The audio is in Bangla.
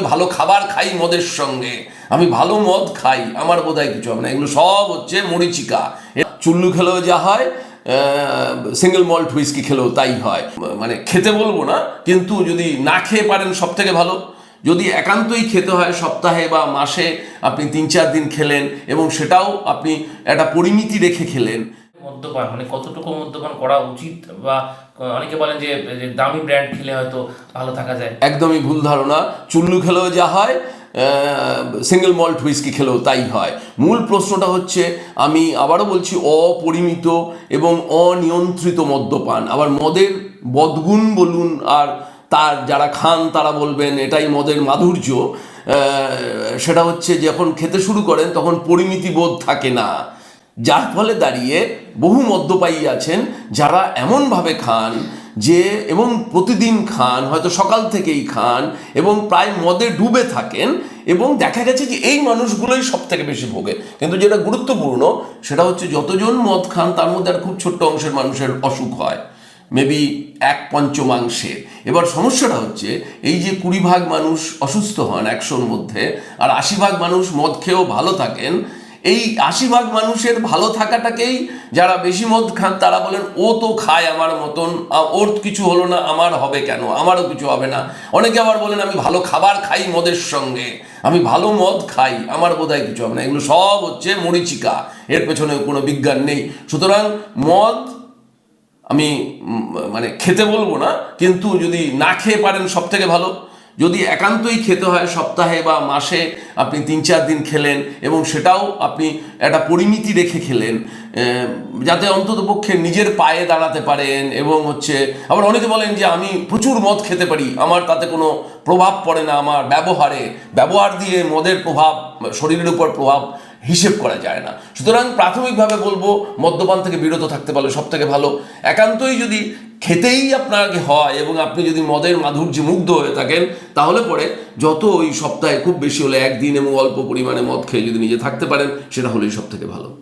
আমি ভালো খাবার খাই মদের সঙ্গে। আমি ভালো মদ খাই, আমার বোধহয় কিছু হবে না। এগুলো সব হচ্ছে মরিচিকা। চুল্লু খেলেও যা হয় সিঙ্গেল মল্ট হুইস্কি খেলেও তাই হয়। মানে খেতে বলব না, কিন্তু যদি না খেয়ে পারেন সব থেকে ভালো। যদি একান্তই খেতে হয়, সপ্তাহে বা মাসে আপনি তিন চার দিন খেলেন এবং সেটাও আপনি একটা পরিমিতি রেখে খেলেন মদ্যপান মানে কতটুকু মদ্যপান করা উচিত বা অনেকে বলেন যে দামি ব্র্যান্ড খেলে হয়তো ভালো থাকা যায়। একদমই ভুল ধারণা। চুল্লু খেলেও যা হয় সিঙ্গেল মল্ট হুইস্কি খেলেও তাই হয়। মূল প্রশ্নটা হচ্ছে, আমি আবারও বলছি, অপরিমিত এবং অনিয়ন্ত্রিত মদ্যপান। আবার মদের বদগুণ বলুন আর তার যারা খান, তারা বলবেন, এটাই মদের মাধুর্য। সেটা হচ্ছে, যখন খেতে শুরু করেন, তখন পরিমিতি বোধ থাকে না। যার ফলে দাঁড়িয়ে বহু মদ্যপায়ী আছেন যারা এমনভাবে খান যে, এবং প্রতিদিন খান, হয়তো সকাল থেকেই খান, এবং প্রায় মদে ডুবে থাকেন, এবং দেখা গেছে যে এই মানুষগুলোই সব থেকে বেশি ভোগে। কিন্তু যেটা গুরুত্বপূর্ণ, সেটা হচ্ছে যতজন মদ খান, তার মধ্যে আর খুব ছোট্ট অংশের মানুষের অসুখ হয়। মেবি এক পঞ্চমাংশে। এবার সমস্যাটা হচ্ছে, এই যে কুড়ি ভাগ মানুষ অসুস্থ হন একশোর মধ্যে, আর আশি ভাগ মানুষ মদ খেয়েও ভালো থাকেন এই আশি ভাগ মানুষের ভালো থাকাটাকেই যারা বেশি মদ খান, তারা বলেন, ও তো খায় আমার মতন ওর কিছু হলো না, আমার হবে কেন? আমারও কিছু হবে না। অনেকে আবার বলেন, আমি ভালো খাবার খাই মদের সঙ্গে, আমি ভালো মদ খাই, আমার বোধহয় কিছু হবে না। এগুলো সব হচ্ছে মরিচিকা, এর পেছনে কোনো বিজ্ঞান নেই। সুতরাং মদ, আমি মানে খেতে বলব না, কিন্তু যদি না খেয়ে পারেন সব থেকে ভালো যদি একান্তই খেতে হয় সপ্তাহে বা মাসে আপনি তিন চার দিন খেলেন এবং সেটাও আপনি একটা পরিমিতি রেখে খেলেন যাতে অন্তত পক্ষে নিজের পায়ে দাঁড়াতে পারেন এবং হচ্ছে, আবার অনেকে বলেন যে আমি প্রচুর মদ খেতে পারি, আমার তাতে কোনো প্রভাব পড়ে না, আমার ব্যবহারে, ব্যবহার দিয়ে মদের প্রভাব, শরীরের উপর প্রভাব হিসেব করা যায় না। সুতরাং প্রাথমিকভাবে বলব, মদ্যপান থেকে বিরত থাকতে পারলে সব থেকে ভালো। একান্তই যদি খেতেই আপনাকে হয় এবং আপনি যদি মদের মাধুর্যে মুগ্ধ হয়ে থাকেন, তাহলে পরে যত ওই সপ্তাহে খুব বেশি হলে একদিন এবং অল্প পরিমাণে মদ খেয়ে যদি নিজে থাকতে পারেন, সেটা হলেই সব থেকে ভালো।